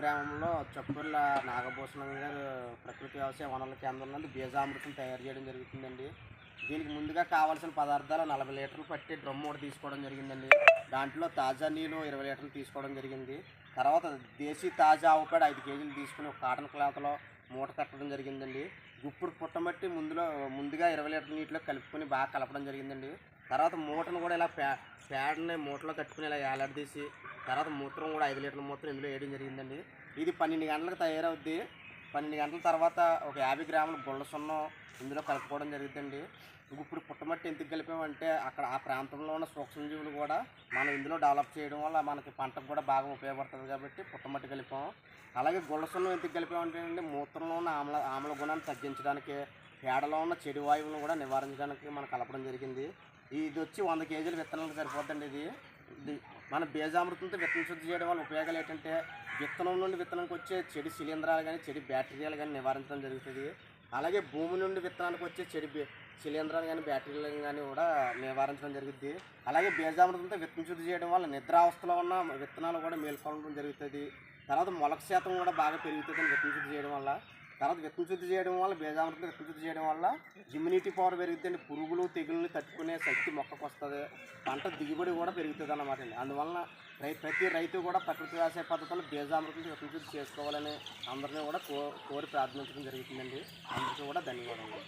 గ్రామంలో చప్పుర్ల నాగభూషణం గారు ప్రకృతి వ్యవసాయ వనరుల కేంద్రం నుండి బీజామృతం తయారు చేయడం జరుగుతుందండి. దీనికి ముందుగా కావాల్సిన పదార్థాలు నలభై లీటర్లు పట్టి డ్రమ్ ఒకటి తీసుకోవడం జరిగిందండి. దాంట్లో తాజా నీళ్ళు ఇరవై లీటర్లు తీసుకోవడం జరిగింది. తర్వాత దేశీ తాజా ఆవుపేడ ఐదు కేజీలు తీసుకుని ఒక కాటన్ క్లాత్లో మూట కట్టడం జరిగిందండి. గుప్పుడు పుట్టమట్టి ముందులో ముందుగా ఇరవై లీటర్ల నీటిలో కలుపుకొని బాగా కలపడం జరిగిందండి. తర్వాత మూటను కూడా ఇలా ప్యా ప్యాడ్ని మూటలో కట్టుకుని ఇలా ఏలాడదీసి తర్వాత మూత్రం కూడా ఐదు లీటర్ల మూత్రం ఇందులో వేయడం జరిగిందండి. ఇది పన్నెండు గంటలకు తయారవుద్ది. పన్నెండు గంటల తర్వాత ఒక యాభై గ్రాముల గుళ్ళ సున్నం ఇందులో కలుపుకోవడం జరుగుతుందండి. ఇప్పుడు పుట్టమట్టి ఎందుకు కలిపామంటే అక్కడ ఆ ప్రాంతంలో ఉన్న సూక్ష్మజీవులు కూడా మనం ఇందులో డెవలప్ చేయడం వల్ల మనకి పంటకు కూడా బాగా ఉపయోగపడుతుంది కాబట్టి పుట్టమట్టి కలిపాం. అలాగే గుళ్ళ సున్నం ఎందుకు కలిపామంటే అండి మూత్రంలో ఉన్న ఆమ్ల ఆమ్ల గుణాన్ని తగ్గించడానికి పేడలో ఉన్న చెడు వాయువులను కూడా నివారించడానికి మనం కలపడం జరిగింది. ఇది వచ్చి వంద కేజీల విత్తనాలకు సరిపోద్దండి ఇది. ఇది మన బీజామృతంతో విత్తన శుద్ధి చేయడం వల్ల ఉపయోగాలు ఏంటంటే విత్తనం నుండి విత్తనానికి వచ్చే చెడు శిలీంధ్రాలు కానీ చెడు బ్యాక్టీరియాలు కానీ నివారించడం జరుగుతుంది. అలాగే భూమి నుండి విత్తనానికి వచ్చే చెడు శిలీంధ్రాలు కానీ బ్యాక్టీరియాలు కానీ కూడా నివారించడం జరుగుతుంది. అలాగే బీజామృతంతో విత్తన శుద్ధి చేయడం వల్ల నిద్రావస్థలో ఉన్న విత్తనాలు కూడా మేల్కొనడం జరుగుతుంది. తర్వాత మొలక శాతం కూడా బాగా పెరుగుతుంది విత్తన శుద్ధి చేయడం వల్ల తర్వాత విత్తన శుద్ధి చేయడం వల్ల బీజామృతం విత్తన శుద్ధి చేయడం వల్ల ఇమ్యూనిటీ పవర్ పెరుగుతుంది పురుగులు తెగుళ్ళు తట్టుకునే శక్తి మొక్కకు వస్తుంది. పంట దిగుబడి కూడా పెరుగుతుంది అన్నమాట అండి. అందువలన రై ప్రతి రైతు కూడా ప్రకృతి వ్యవసాయ పద్ధతిలో బీజామృతం విత్తన శుద్ధి చేసుకోవాలని అందరినీ కూడా కో కోరి ప్రార్థించడం జరుగుతుందండి. అందరికీ కూడా ధన్యవాదాలు.